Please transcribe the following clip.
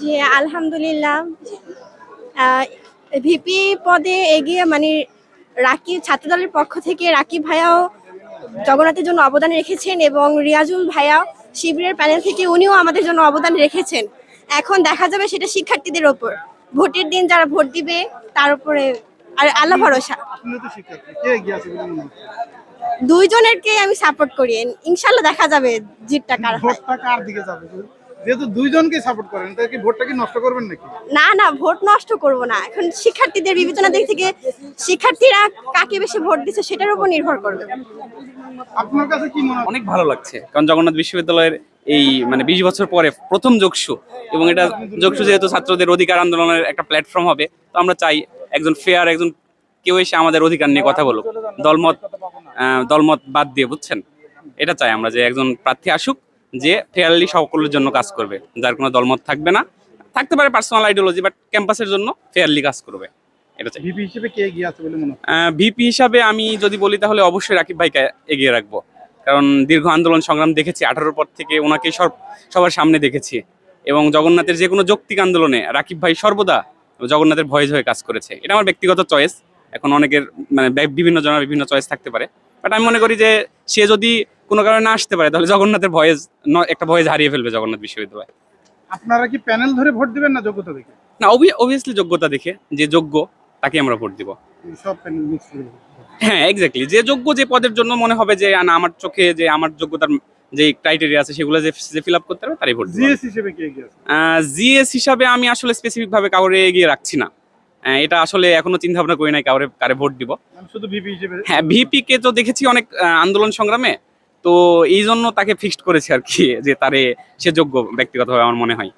জি আলহামদুলিল্লাহ ভিপি পদে এগিয়ে মানে রাকিব ছাত্রদলের পক্ষ থেকে রাকিব ভাইয়াও জগন্নাথের জন্য অবদান রেখেছেন এবং রিয়াজুল ভাইয়াও শিবিরের প্যানেল থেকে উনিও আমাদের জন্য অবদান রেখেছেন। এখন দেখা যাবে সেটা শিক্ষার্থীদের ওপর। ভোটের দিন যারা ভোট দিবে তার উপরে আর আল্লাহ ভরসা। দুইজনেরকে আমি সাপোর্ট করি। ইনশাল্লাহ দেখা যাবে জিতটা কার কার দিকে যাবে যেহেতু দুইজনকে সাপোর্ট করেন তাই কি ভোটটা কি নষ্ট করবেন নাকি? না না ভোট নষ্ট করব না। এখন শিক্ষার্থীদের বিবেচনা দিক থেকে শিক্ষার্থীরা কাকে বেশি ভোট দিচ্ছে সেটার উপর নির্ভর করবে। আপনার কাছে কি মনে হয়? অনেক ভালো লাগছে কারণ জগন্নাথ বিশ্ববিদ্যালয়ের এই মানে বিশ বছর পরে প্রথম যোগসু এবং এটা যোগসু যেহেতু ছাত্রদের অধিকার আন্দোলনের একটা প্ল্যাটফর্ম হবে তো আমরা চাই একজন ফেয়ার একজন কেউ এসে আমাদের অধিকার নিয়ে কথা বলুক। দলমত আহ, দলমত বাদ দিয়ে বুঝছেন? এটা চাই আমরা যে একজন প্রার্থী আসুক যে ফেয়ারলি সকলের জন্য কাজ করবে যার কোনো দলমত থাকবে না। থাকতে পারে পার্সোনাল আইডিওলজি বাট ক্যাম্পাসের জন্য ফেয়ারলি কাজ করবে। এটা চাই। ভিপি হিসেবে কে এগিয়ে আছে বলে মনে হয় ভিপি হিসাবে আমি যদি বলি তাহলে অবশ্যই রাকিব ভাইকে এগিয়ে রাখব। কারণ দীর্ঘ আন্দোলন সংগ্রাম দেখেছি আঠারোর পর থেকে ওনাকে সব সবার সামনে দেখেছি। এবং জগন্নাথের যে কোনো যৌক্তিক আন্দোলনে রাকিব ভাই সর্বদা জগন্নাথের ভয়েস হয়ে কাজ করেছে। এটা আমার ব্যক্তিগত চয়েস এখন অনেকের মানে বিভিন্ন জনের বিভিন্ন চয়েস থাকতে পারে। বাট আমি মনে করি যে সে যদি কোনো কারণে না আসতে পারে তাহলে জগন্নাথের ভয়েস একটা ভয়েস হারিয়ে ফেলবে জগন্নাথ বিশ্ববিদ্যালয়। আপনারা কি প্যানেল ধরে ভোট দিবেন না যোগ্যতা দেখে? না অবভিয়াসলি যোগ্যতা দেখে যে যোগ্য তাকে আমরা ভোট দিব। সব প্যানেল হ্যাঁ এক্স্যাক্টলি যে যোগ্য যে পদের জন্য মনে হবে যে না আমার চোখে যে আমার যোগ্যতার যে ক্রাইটেরিয়া আছে সেগুলো যে যে ফিল আপ করতে হবে তারই ভোট জিএস হিসেবে কে এগিয়ে আছে? জিএস হিসাবে আমি আসলে স্পেসিফিক ভাবে কাউরে এগিয়ে রাখছি না। এটা আসলে এখনও চিন্তা ভাবনা করি নাই কাউরে কারে ভোট দিব। শুধু ভিপি হিসেবে হ্যাঁ ভিপি কে তো দেখেছি অনেক আন্দোলন সংগ্রামে। তো এই জন্য তাকে ফিক্সড করেছে আর কি, যে তারে সে যোগ্য ব্যক্তিগতভাবে আমার মনে হয়।